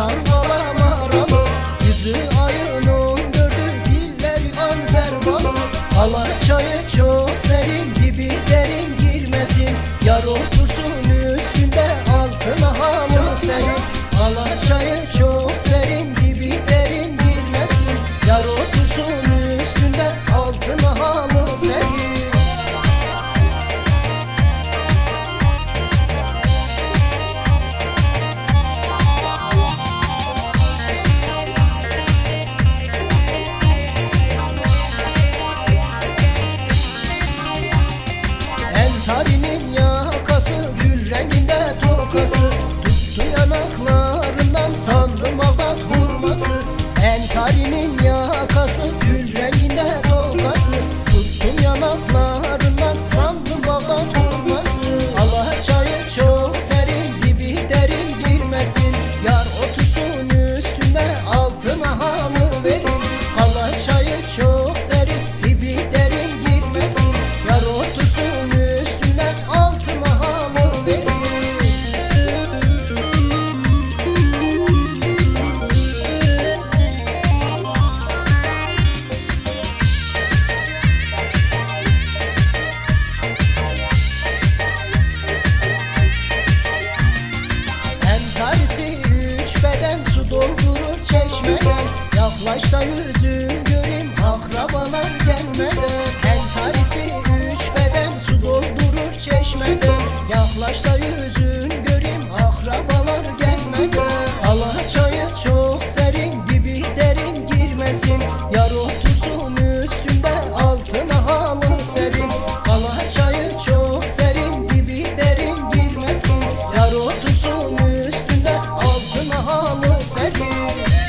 Hasan Baba maralı Yüzü ayın on dördü dilleri anzerbalı Hala çayı çok serin gibi derin girmesin Yar otursun da yüzün göreyim. Akrabalar gelmeden Entarisi üç beden su doldurur çeşmeden. Yaklaş yüzün göreyim akrabalar gelmeden. Allah çayı çok serin gibi derin girmesin. Yar otursun üstünde altına halın serin. Allah çayı çok serin gibi derin girmesin. Yar otursun üstünde altına halın serin.